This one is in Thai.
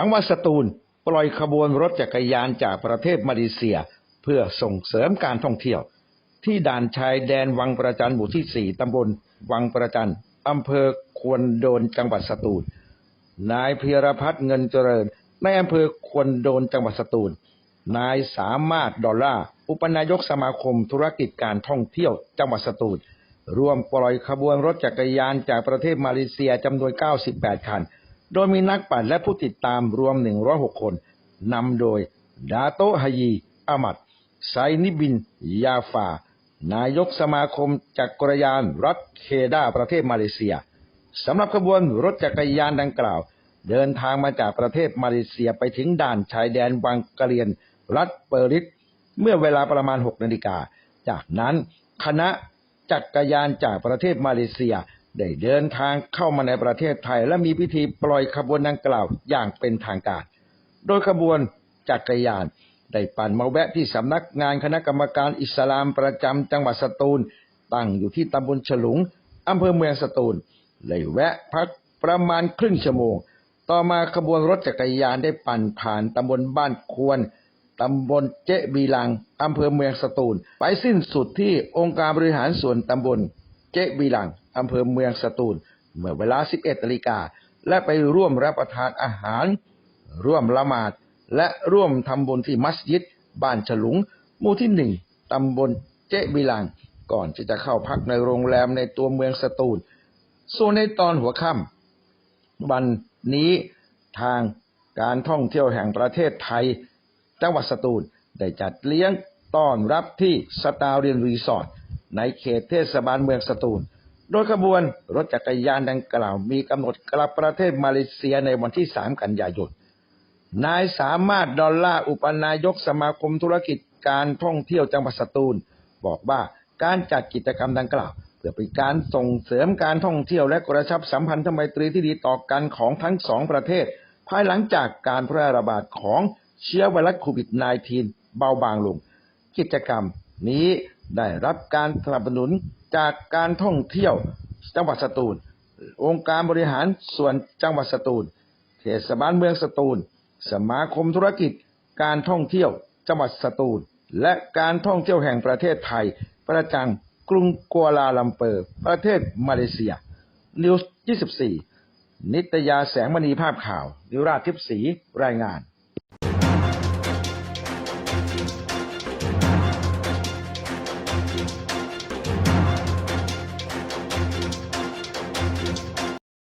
จังหวัดสตูลปล่อยขบวนรถจักรยานจากประเทศมาเลเซีย เพื่อส่งเสริมการท่องเที่ยว ที่ด่านชายแดนวังประจันหมู่ที่ 4 ตำบลวังประจันอำเภอควนโดนจังหวัดสตูล นายพีรพัฒน์เงินเจริญในอำเภอควนโดนจังหวัดสตูล นายสามารถดอลลาอุปนายกสมาคมธุรกิจการท่องเที่ยวจังหวัดสตูล ร่วมปล่อยขบวนรถจักรยานจากประเทศมาเลเซียจำนวน 98 คัน โดยมีนักปั่นและผู้ติดตามรวม 106 คนนำโดย ดาโตฮายีอามัดไซนิบิน ยาฟา นายกสมาคมจักรยานรัฐเคดาประเทศมาเลเซียสำหรับขบวนรถจักรยานดังกล่าว เดินทางมาจากประเทศมาเลเซียไปถึงด่านชายแดนวังกะเลียน รัฐเปอริสเมื่อเวลาประมาณ 6 นาฬิกา จากนั้นคณะจักรยานจากประเทศมาเลเซีย ได้เดินทางเข้ามาในประเทศไทย และมีพิธีปล่อยขบวนดังกล่าวอย่างเป็นทางการ โดยขบวนจักรยานได้ปั่นมาแวะที่สำนักงานคณะกรรมการอิสลามประจำจังหวัดสตูล ตั้งอยู่ที่ตำบลฉลุงอำเภอเมืองสตูล เลยแวะพักประมาณครึ่งชั่วโมง ต่อมาขบวนรถจักรยานได้ปั่นผ่านตำบลบ้านควรตำบลเจ๊บีลังอำเภอเมืองสตูล ไปสิ้นสุดที่องค์การบริหารส่วนตำบลเจ๊บีลัง อำเภอเมืองสตูล เมื่อเวลา 11นาฬิกา และไปร่วมรับประทานอาหาร ร่วมละหมาด และร่วมทำบุญที่มัสยิด บ้านฉลุง หมู่ที่หนึ่งตำบลเจ๊บิลังก่อนที่จะเข้าพักในโรงแรมในตัวเมืองสตูล ส่วนในตอนหัวค่ำวันนี้ทางการท่องเที่ยวแห่งประเทศไทย จังหวัดสตูลได้จัดเลี้ยงต้อนรับที่สตาร์เรียนรีสอร์ทในเขตเทศบาลเมืองสตูล โดยขบวนรถจักรยานดังกล่าวมีกำหนดกลับประเทศมาเลเซียในวันที่ 3 กันยายน นายสามารถดอลลาร์อุปนายกสมาคมธุรกิจการท่องเที่ยวจังหวัดสตูล บอกว่าการจัดกิจกรรมดังกล่าว เพื่อเป็นการส่งเสริมการท่องเที่ยวและกระชับสัมพันธไมตรีที่ดีต่อกันของทั้งสองประเทศ ภายหลังจากการแพร่ระบาดของเชื้อไวรัสโควิด -19 เบาบางลง กิจกรรมนี้ ได้รับการสนับสนุนจากการท่องเที่ยวจังหวัดสตูล องค์การบริหารส่วนจังหวัดสตูล เทศบาลเมืองสตูล สมาคมธุรกิจ การท่องเที่ยวจังหวัดสตูล และการท่องเที่ยวแห่งประเทศไทย ประจังกรุงกัวลาลัมเปอร์ ประเทศมาเลเซีย นิวส์ 24 นิตยาแสงมณีภาพข่าว นิวราชทิพย์ศรีรายงาน